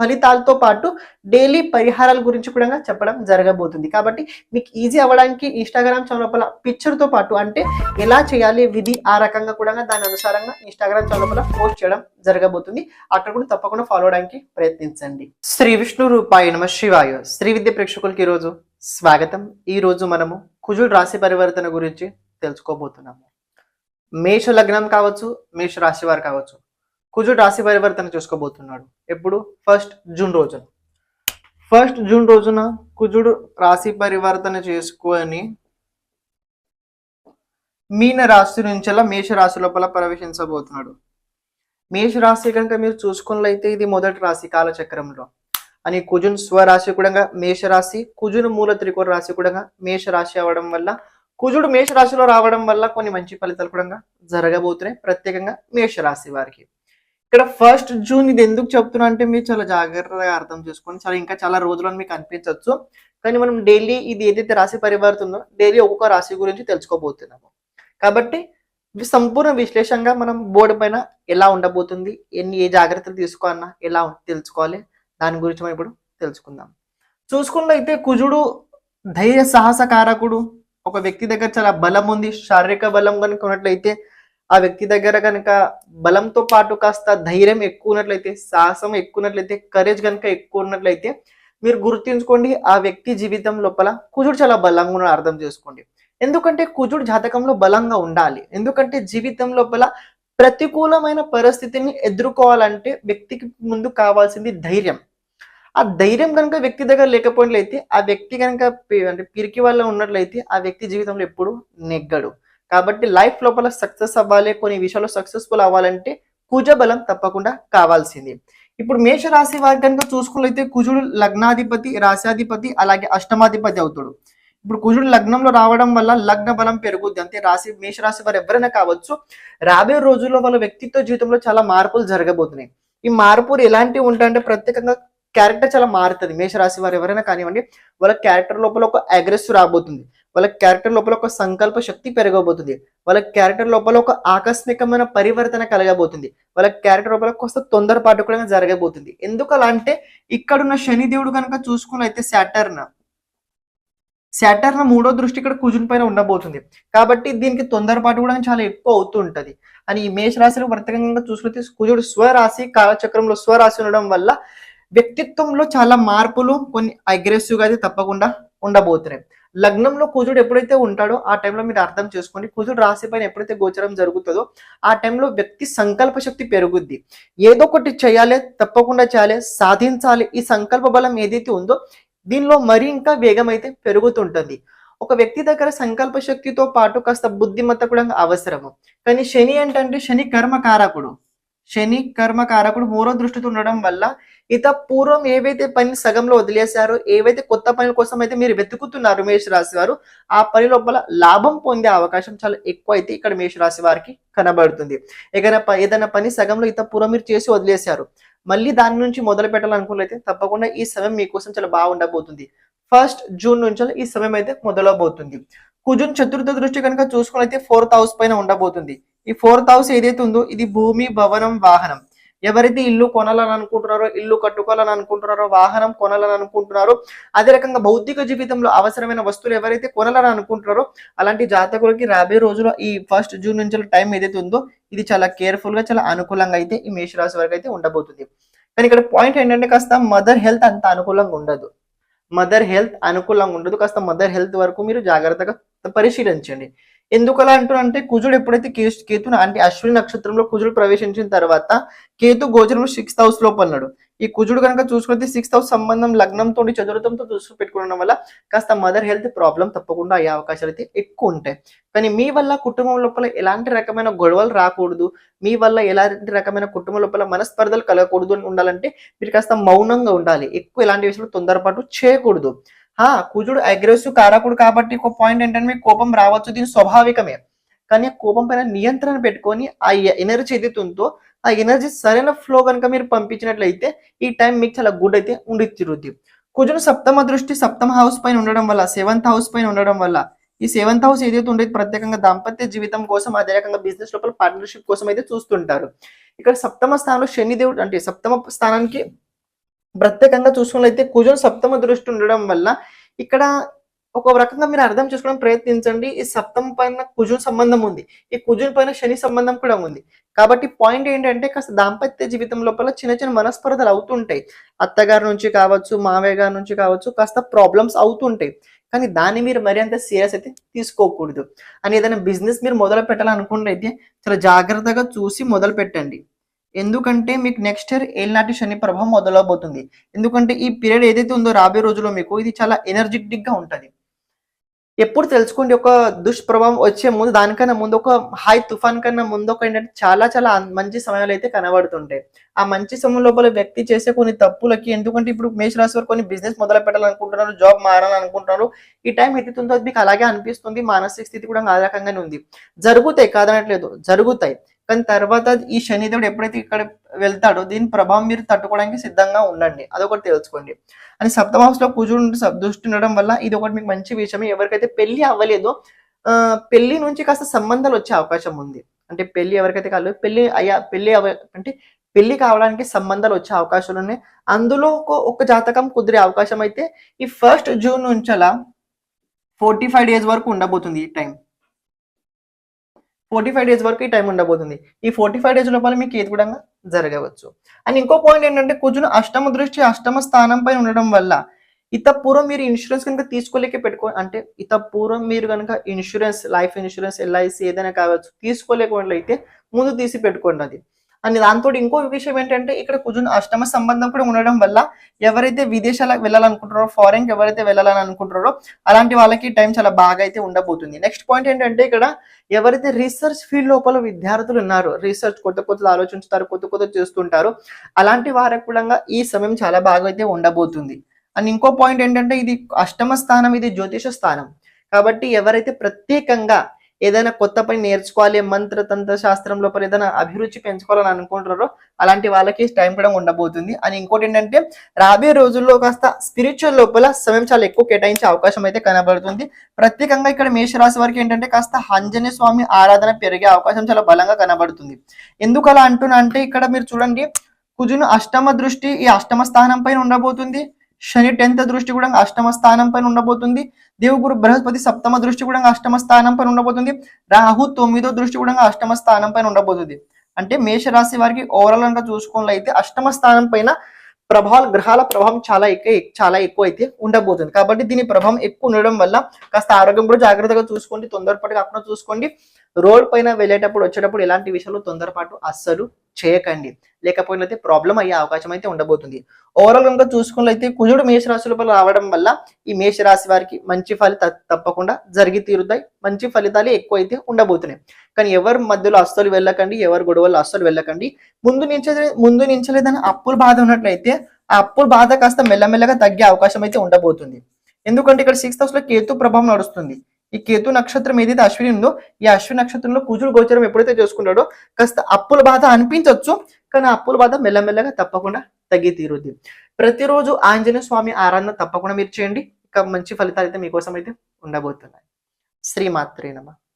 ఫలితాలతో పాటు డైలీ పరిహారాల గురించి కూడా చెప్పడం జరగబోతుంది. కాబట్టి మీకు ఈజీ అవ్వడానికి ఇన్స్టాగ్రామ్ చౌలపల పిక్చర్తో పాటు అంటే ఎలా చేయాలి విధి ఆ రకంగా కూడా దాని అనుసారంగా ఇన్స్టాగ్రామ్ చౌలపల పోస్ట్ చేయడం జరగబోతుంది. అక్కడ కూడా తప్పకుండా ఫాలో అవడానికి ప్రయత్నించండి. శ్రీ విష్ణు రూపాయ నమ శివాయ. శ్రీ విద్య ప్రేక్షకులకి ఈరోజు స్వాగతం. ఈ రోజు మనము కుజుడు రాశి పరివర్తన గురించి తెలుసుకోబోతున్నాము. మేష లగ్నం కావచ్చు మేష రాశి వారు కావచ్చు. కుజుడు రాశి పరివర్తన చూసుకోబోతున్నాడు. ఎప్పుడు? ఫస్ట్ జూన్ రోజున. ఫస్ట్ జూన్ రోజున కుజుడు రాశి పరివర్తన చేసుకొని మీన రాశి నుంచి మేష రాశి లోపల ప్రవేశించబోతున్నాడు. మేష రాశి కనుక మీరు చూసుకున్నట్లయితే ఇది మొదటి రాశి కాలచక్రంలో. అని కుజున్ స్వరాశి కూడా మేషరాశి కుజును మూల త్రికోణ రాశి కూడా మేషరాశి అవ్వడం వల్ల కుజుడు మేషరాశిలో రావడం వల్ల కొన్ని మంచి ఫలితాలు కూడా జరగబోతున్నాయి. ప్రత్యేకంగా మేషరాశి వారికి. ఇక్కడ ఫస్ట్ జూన్ ఇది ఎందుకు చెప్తున్నా అంటే మీరు చాలా జాగ్రత్తగా అర్థం చేసుకోండి. చాలా ఇంకా చాలా రోజులను మీకు అనిపించవచ్చు కానీ మనం డైలీ ఇది ఏదైతే రాశి పరివర్తుందో డైలీ ఒక్కొక్క రాశి గురించి తెలుసుకోబోతున్నాము. కాబట్టి సంపూర్ణ విశ్లేషంగా మనం బోర్డు పైన ఎలా ఉండబోతుంది ఎన్ని ఏ జాగ్రత్తలు తీసుకోవాలన్నా ఎలా తెలుసుకోవాలి దాని గురించి మనం ఇప్పుడు తెలుసుకుందాం. చూసుకున్నట్లయితే కుజుడు ధైర్య సాహస కారకుడు. ఒక వ్యక్తి దగ్గర చాలా బలం ఉంది శారీరక బలం కనుక ఉన్నట్లయితే ఆ వ్యక్తి దగ్గర కనుక బలంతో పాటు కాస్త ధైర్యం ఎక్కువ ఉన్నట్లయితే సాహసం ఎక్కువ ఉన్నట్లయితే కరేజ్ కనుక ఎక్కువ ఉన్నట్లయితే మీరు గుర్తుంచుకోండి ఆ వ్యక్తి జీవితం లోపల కుజుడు చాలా బలంగా ఉన్న అర్థం చేసుకోండి. ఎందుకంటే కుజుడు జాతకంలో బలంగా ఉండాలి. ఎందుకంటే జీవితం లోపల ప్రతికూలమైన పరిస్థితిని ఎదుర్కోవాలంటే వ్యక్తికి ముందు కావాల్సింది ధైర్యం. ఆ ధైర్యం కనుక వ్యక్తి దగ్గర లేకపోయినట్లయితే ఆ వ్యక్తి కనుక అంటే పిరికి వల్ల ఉన్నట్లయితే ఆ వ్యక్తి జీవితంలో ఎప్పుడు నెగ్గడు. కాబట్టి లైఫ్ లోపల సక్సెస్ అవ్వాలి కొన్ని విషయాల్లో సక్సెస్ఫుల్ అవ్వాలంటే కుజ బలం తప్పకుండా కావాల్సింది. ఇప్పుడు మేష రాశి వారి కనుక చూసుకున్నట్లయితే కుజుడు లగ్నాధిపతి రాశాధిపతి అలాగే అష్టమాధిపతి అవుతాడు. ఇప్పుడు కుజుడు లగ్నంలో రావడం వల్ల లగ్న బలం పెరుగుద్ది. అంతే రాశి మేష రాశి వారు ఎవరైనా కావచ్చు రాబోయే రోజుల్లో వాళ్ళ వ్యక్తిత్వ జీవితంలో చాలా మార్పులు జరగబోతున్నాయి. ఈ మార్పులు ఎలాంటివి ఉంటాయంటే ప్రత్యేకంగా క్యారెక్టర్ చాలా మారుతుంది. మేషరాశి వారు ఎవరైనా కానివ్వండి వాళ్ళ క్యారెక్టర్ లోపల ఒక అగ్రెసివ్ రాబోతుంది. వాళ్ళ క్యారెక్టర్ లోపల ఒక సంకల్ప శక్తి పెరగబోతుంది. వాళ్ళ క్యారెక్టర్ లోపల ఒక ఆకస్మికమైన పరివర్తన కలగబోతుంది. వాళ్ళ క్యారెక్టర్ లోపల కొంత తొందరపాటు కూడా జరగబోతుంది. ఎందుకు అలా అంటే ఇక్కడున్న శనిదేవుడు కనుక చూసుకున్నైతే శాటర్న్ శాటర్న్ మూడో దృష్టి ఇక్కడ కుజుని పైన ఉండబోతుంది. కాబట్టి దీనికి తొందరపాటు కూడా చాలా ఎక్కువ అవుతూ ఉంటుంది. అని ఈ మేష రాశిలో వర్తకంగా చూసుకుంటే కుజుడు స్వరాశి కాలచక్రంలో స్వరాశి ఉండడం వల్ల వ్యక్తిత్వంలో చాలా మార్పులు కొన్ని అగ్రెసివ్గా అయితే తప్పకుండా ఉండబోతున్నాయి. లగ్నంలో కుజుడు ఎప్పుడైతే ఉంటాడో ఆ టైంలో మీరు అర్థం చేసుకోండి. కుజుడు రాశి పైన ఎప్పుడైతే గోచరం జరుగుతుందో ఆ టైంలో వ్యక్తి సంకల్ప శక్తి పెరుగుద్ది. ఏదో ఒకటి చేయాలి తప్పకుండా చేయాలి సాధించాలి. ఈ సంకల్ప బలం ఏదైతే ఉందో దీనిలో మరీ ఇంకా వేగం అయితే పెరుగుతుంటుంది. ఒక వ్యక్తి దగ్గర సంకల్ప శక్తితో పాటు కాస్త బుద్ధిమత్త కూడా అవసరము. కానీ శని ఏంటంటే శని కర్మకారకుడు. శని కర్మకారకుడు మూడో దృష్టితో ఉండడం వల్ల ఇత పూర్వం ఏవైతే పని సగంలో వదిలేశారో ఏవైతే కొత్త పనుల కోసం అయితే మీరు వెతుకుతున్నారు మేషరాశి వారు ఆ పని లోపల లాభం పొందే అవకాశం చాలా ఎక్కువ అయితే ఇక్కడ మేషరాశి వారికి కనబడుతుంది. ఏదైనా ఏదైనా పని సగంలో ఇత పూర్వం మీరు చేసి వదిలేశారు మళ్ళీ దాని నుంచి మొదలు పెట్టాలనుకున్నట్లయితే తప్పకుండా ఈ సమయం మీకోసం చాలా బాగుండబోతుంది. ఫస్ట్ జూన్ నుంచి ఈ సమయం అయితే మొదలవబోతుంది కుజున్ చతుర్థ దృష్టి కనుక చూసుకున్నైతే ఫోర్త్ హౌస్ పైన ఉండబోతుంది. ఈ ఫోర్త్ హౌస్ ఏదైతే ఉందో ఇది భూమి భవనం వాహనం. ఎవరైతే ఇల్లు కొనాలని అనుకుంటున్నారో ఇల్లు కట్టుకోవాలని అనుకుంటున్నారో వాహనం కొనాలని అనుకుంటున్నారో అదే రకంగా భౌతిక జీవితంలో అవసరమైన వస్తువులు ఎవరైతే కొనాలని అనుకుంటున్నారో అలాంటి జాతకులకి రాబోయే రోజుల్లో ఈ ఫస్ట్ జూన్ నుంచి టైం ఏదైతే ఉందో ఇది చాలా కేర్ఫుల్గా చాలా అనుకూలంగా అయితే ఈ మేషరాశి వరకు అయితే ఉండబోతుంది. కానీ ఇక్కడ పాయింట్ ఏంటంటే కాస్త మదర్ హెల్త్ అంత అనుకూలంగా ఉండదు. మదర్ హెల్త్ అనుకూలంగా ఉండదు. కాస్త మదర్ హెల్త్ వరకు మీరు జాగ్రత్తగా పరిశీలించండి. ఎందుకలా అంటున్నారంటే కుజుడు ఎప్పుడైతే కే- కేతు అంటే అశ్విని నక్షత్రంలో కుజుడు ప్రవేశించిన తర్వాత కేతు గోచరంలో సిక్స్త్ హౌస్లో అన్నాడు. ఈ కుజుడు కనుక చూసుకుంటే సిక్స్త్ హౌస్ సంబంధం లగ్నంతో చతుర్థంతో చూసు పెట్టుకోవడం వల్ల కాస్త మదర్ హెల్త్ ప్రాబ్లం తప్పకుండా అయ్యే అవకాశాలు అయితే ఎక్కువ ఉంటాయి. కానీ మీ వల్ల కుటుంబం లోపల ఎలాంటి రకమైన గొడవలు రాకూడదు. మీ వల్ల ఎలాంటి రకమైన కుటుంబం లోపల మనస్పర్ధలు కలగకూడదు అని ఉండాలంటే మీరు కాస్త మౌనంగా ఉండాలి. ఎక్కువ ఎలాంటి విషయంలో తొందరపాటు చేయకూడదు. కుజుడు అగ్రెసివ్ కారకుడు కాబట్టి ఒక పాయింట్ ఏంటంటే మీకు కోపం రావచ్చు దీని స్వాభావికమే. కానీ కోపం పైన నియంత్రణ పెట్టుకొని ఆ ఎనర్జీ ఏదైతే ఉందో ఆ ఎనర్జీ సరైన ఫ్లో కనుక మీరు పంపించినట్లయితే ఈ టైం మీకు చాలా గుడ్ అయితే ఉండి తిరుగుద్ది కుజుడు సప్తమ దృష్టి సప్తమ హౌస్ పైన ఉండడం వల్ల సెవెంత్ హౌస్ పైన ఉండడం వల్ల ఈ సెవెంత్ హౌస్ ఏదైతే ఉండేది ప్రత్యేకంగా దాంపత్య జీవితం కోసం అదే రకంగా బిజినెస్ లోపల పార్ట్నర్షిప్ కోసం అయితే చూస్తుంటారు. ఇక్కడ సప్తమ స్థానంలో శనిదేవుడు అంటే సప్తమ స్థానానికి ప్రత్యేకంగా చూసుకున్నట్లయితే కుజుడు సప్తమ దృష్టి ఉండడం వల్ల ఇక్కడ ఒక రకంగా మీరు అర్థం చేసుకోవడం ప్రయత్నించండి. ఈ సప్తమ పైన కుజుని సంబంధం ఉంది. ఈ కుజుని పైన శని సంబంధం కూడా ఉంది. కాబట్టి పాయింట్ ఏంటంటే కాస్త దాంపత్య జీవితం లోపల చిన్న చిన్న మనస్పర్ధలు అవుతుంటాయి. అత్తగారి నుంచి కావచ్చు మావయ్య గారి నుంచి కావచ్చు కాస్త ప్రాబ్లమ్స్ అవుతుంటాయి. కానీ దాన్ని మీరు మరి అంత సీరియస్ అయితే తీసుకోకూడదు. అని ఏదైనా బిజినెస్ మీరు మొదలు పెట్టాలనుకున్నట్లయితే చాలా జాగ్రత్తగా చూసి మొదలు పెట్టండి ఎందుకంటే మీకు నెక్స్ట్ ఇయర్ ఏళ్ళనాటి శని ప్రభావం మొదలవబోతుంది. ఎందుకంటే ఈ పీరియడ్ ఏదైతే ఉందో రాబోయే రోజుల్లో మీకు ఇది చాలా ఎనర్జెటిక్గా ఉంటుంది. ఎప్పుడు తెలుసుకోండి ఒక దుష్ప్రభావం వచ్చే ముందు దానికన్నా ముందు ఒక హాయ్ తుఫాన్ కన్నా ముందు ఒక ఏంటంటే చాలా చాలా మంచి సమయాలు అయితే కనబడుతుంటాయి. ఆ మంచి సమయం లోపల వ్యక్తి చేసే కొన్ని తప్పులకి ఎందుకంటే ఇప్పుడు మేషరాశి వారు కొన్ని బిజినెస్ మొదలు పెట్టాలనుకుంటున్నారు జాబ్ మారాలనుకుంటున్నారు ఈ టైం ఎత్తుతుందో అది మీకు అలాగే అనిపిస్తుంది మానసిక స్థితి కూడా ఆ రకంగానే ఉంది. జరుగుతాయి కాదనట్లేదు జరుగుతాయి. కానీ తర్వాత ఈ శనిదేవుడు ఎప్పుడైతే ఇక్కడ వెళ్తాడో దీని ప్రభావం మీరు తట్టుకోవడానికి సిద్ధంగా ఉండండి. అదొకటి తెలుసుకోండి. అని సప్తమ house దృష్టి ఉండడం వల్ల ఇది ఒకటి మీకు మంచి విషయం ఎవరికైతే పెళ్ళి అవ్వలేదో పెళ్ళి నుంచి కాస్త సంబంధాలు వచ్చే అవకాశం ఉంది. అంటే పెళ్ళి ఎవరికైతే కాలేదు పెళ్ళి అయ్యా పెళ్ళి అవ అంటే పెళ్ళి కావడానికి సంబంధాలు వచ్చే అవకాశాలు ఉన్నాయి. అందులో ఒక జాతకం కుదిరే అవకాశం అయితే ఈ ఫస్ట్ జూన్ నుంచి అలా ఫోర్టీ ఫైవ్ డేస్ వరకు ఉండబోతుంది ఈ టైం ఫోర్టీ ఫైవ్ డేస్ వరకు ఈ టైం ఉండబోతుంది. ఈ ఫోర్టీ ఫైవ్ డేస్ లోపల మీకు ఏది కూడా జరగవచ్చు. అండ్ ఇంకో పాయింట్ ఏంటంటే కుజును అష్టమ దృష్టి అష్టమ స్థానం పైన ఉండడం వల్ల ఇత పూర్వం మీరు ఇన్సూరెన్స్ కనుక తీసుకోలేక పెట్టుకో అంటే ఇత పూర్వం మీరు కనుక ఇన్సూరెన్స్ లైఫ్ ఇన్సూరెన్స్ ఎల్ఐసి ఏదైనా కావచ్చు తీసుకోలేకపోయినట్లయితే ముందు తీసి పెట్టుకోండి అది. అని దాంతో ఇంకో విషయం ఏంటంటే ఇక్కడ కుజున్ అష్టమ సంబంధం కూడా ఉండడం వల్ల ఎవరైతే విదేశాలకు వెళ్ళాలనుకుంటారో ఫారెన్ ఎవరైతే వెళ్ళాలని అనుకుంటారో అలాంటి వాళ్ళకి టైం చాలా బాగా అయితే ఉండబోతుంది. నెక్స్ట్ పాయింట్ ఏంటంటే ఇక్కడ ఎవరైతే రీసెర్చ్ ఫీల్డ్ లోపల విద్యార్థులు ఉన్నారో రీసెర్చ్ కొత్త కొత్త ఆలోచించుతారు కొత్త కొత్త చేస్తుంటారు అలాంటి వారికి కూడా ఈ సమయం చాలా బాగా అయితే ఉండబోతుంది. అండ్ ఇంకో పాయింట్ ఏంటంటే ఇది అష్టమ స్థానం ఇది జ్యోతిష స్థానం. కాబట్టి ఎవరైతే ప్రత్యేకంగా ఏదైనా కొత్త పని నేర్చుకోవాలి మంత్ర తంత్ర శాస్త్రం లోపల ఏదైనా అభిరుచి పెంచుకోవాలని అనుకుంటున్నారో అలాంటి వాళ్ళకి టైం కూడా ఉండబోతుంది. అని ఇంకోటి ఏంటంటే రాబోయే రోజుల్లో కాస్త స్పిరిచువల్ లోపల సమయం చాలా ఎక్కువ కేటాయించే అవకాశం అయితే కనబడుతుంది. ప్రత్యేకంగా ఇక్కడ మేషరాశి వారికి ఏంటంటే కాస్త ఆంజనేయ స్వామి ఆరాధన పెరిగే అవకాశం చాలా బలంగా కనబడుతుంది. ఎందుకు అలా అంటున్నా అంటే ఇక్కడ మీరు చూడండి కుజును అష్టమ దృష్టి ఈ అష్టమ స్థానం పైన ఉండబోతుంది. శని టెన్త్ దృష్టి కూడా అష్టమ స్థానం పైన ఉండబోతుంది. దేవుగురు బృహస్పతి సప్తమ దృష్టి కూడా అష్టమ స్థానం పైన ఉండబోతుంది. రాహు తొమ్మిదో దృష్టి కూడా అష్టమ స్థానం పైన ఉండబోతుంది. అంటే మేషరాశి వారికి ఓవరాల్ కనుక చూసుకున్నట్లయితే అష్టమ స్థానం పైన ప్రభావాలు గ్రహాల ప్రభావం చాలా ఎక్కువ చాలా ఎక్కువ అయితే ఉండబోతుంది. కాబట్టి దీని ప్రభావం ఎక్కువ ఉండడం వల్ల కాస్త ఆరోగ్యం కూడా జాగ్రత్తగా చూసుకోండి. తొందరపాటు కాకుండా చూసుకోండి. రోడ్ పైన వెళ్ళేటప్పుడు వచ్చేటప్పుడు ఎలాంటి విషయాలు తొందరపాటు అస్సలు చేయకండి. లేకపోయినైతే ప్రాబ్లం అయ్యే అవకాశం అయితే ఉండబోతుంది. ఓవరాల్ కనుక చూసుకున్నట్లయితే కుజుడు మేషరాశి రావడం వల్ల ఈ మేషరాశి వారికి మంచి ఫలిత తప్పకుండా జరిగి తీరుతాయి. మంచి ఫలితాలు ఎక్కువ అయితే ఉండబోతున్నాయి. కానీ ఎవరి మధ్యలో అస్సలు వెళ్ళకండి ఎవరి గొడవలు అస్సలు వెళ్ళకండి. ముందు నుంచి ముందు నుంచి లేదని అప్పుల బాధ ఉన్నట్లయితే ఆ అప్పుల బాధ కాస్త మెల్లమెల్లగా తగ్గే అవకాశం అయితే ఉండబోతుంది. ఎందుకంటే ఇక్కడ సిక్స్త్ హౌస్లో కేతు ప్రభావం నడుస్తుంది. ఈ కేతు నక్షత్రం ఏదైతే అశ్విని ఉందో ఈ అశ్విని నక్షత్రంలో కుజుడు గోచరం ఎప్పుడైతే చేసుకుంటాడో కాస్త అప్పుల బాధ అనిపించవచ్చు కానీ అప్పుల బాధ మెల్లమెల్లగా తప్పకుండా తగ్గి తీరుద్ది ప్రతిరోజు ఆంజనేయ స్వామి ఆరాధన తప్పకుండా మీరు చేయండి. ఇక మంచి ఫలితాలు అయితే మీకోసం అయితే ఉండబోతున్నాయి. శ్రీమాత్రే నమ.